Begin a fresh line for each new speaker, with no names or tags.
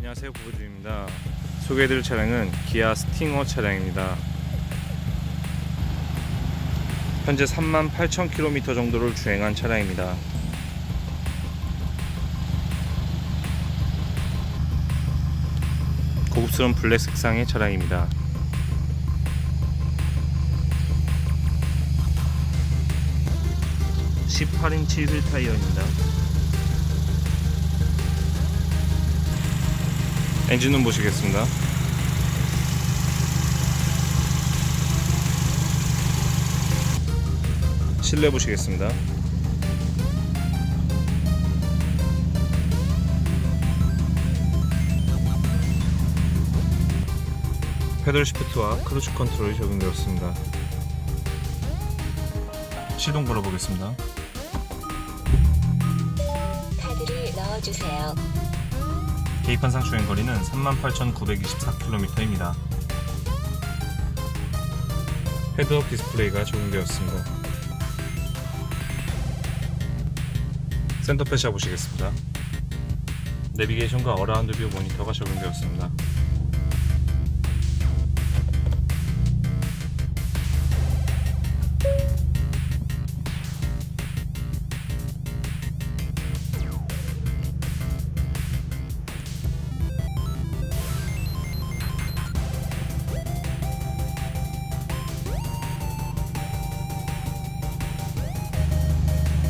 안녕하세요 부부드입니다. 소개해드릴 차량은 기아 스팅어 차량입니다. 현재 38,000km 정도를 주행한 차량입니다. 고급스러운 블랙 색상의 차량입니다. 18인치 휠 타이어입니다 엔진룸 보시겠습니다. 실내 보시겠습니다. 페달 시프트와 크루즈 컨트롤이 적용되었습니다. 시동 걸어보겠습니다.
카드를 넣어주세요.
계기판상 주행거리는 38,924km입니다. 헤드업 디스플레이가 적용되었습니다. 센터 패시아 보시겠습니다. 내비게이션과 어라운드 뷰 모니터가 적용되었습니다.